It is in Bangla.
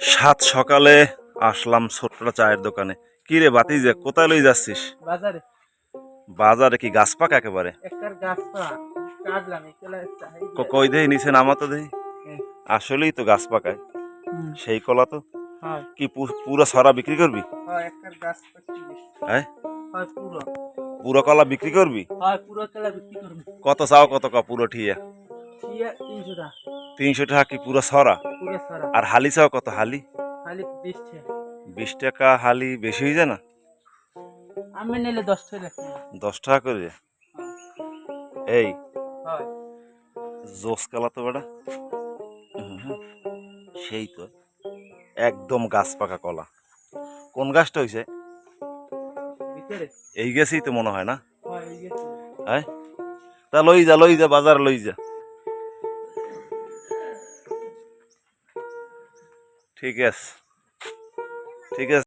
সাত সকালে আসলাম ছোট্ট চায়ের দোকানে। কি রে বাতি যে কোথায় লই যাচ্ছিস? বাজারে। বাজারে কি গাছ পাকা একেবারে? কই দেহি নিচে নামা তো দেহি হুম। আসলেই তো গাছ পাকায়। সেই কলা তো? কি পুরো সরা বিক্রি করবি? হয় পুরো কলা বিক্রি করবি। কত চাও কত ক পুরো ঠিয়া। তিনশো টাকা। কি পুরো সরা আর হালি চাও কত? হালি? বিশ টাকা। হালি বেশি হয়ে যায় না? আমি নিলে দশ টাকা দশ টাকা করে? এই জোস কালা তো বেটা। সেই তো। একদম গাছ পাকা কলা। কোন গাছটা হয়েছে এই গেছেই তো মনে হয় না? হ্যাঁ? তা লই যা লই যা বাজার লই যা। ঠিক আছে। ঠিক আছে।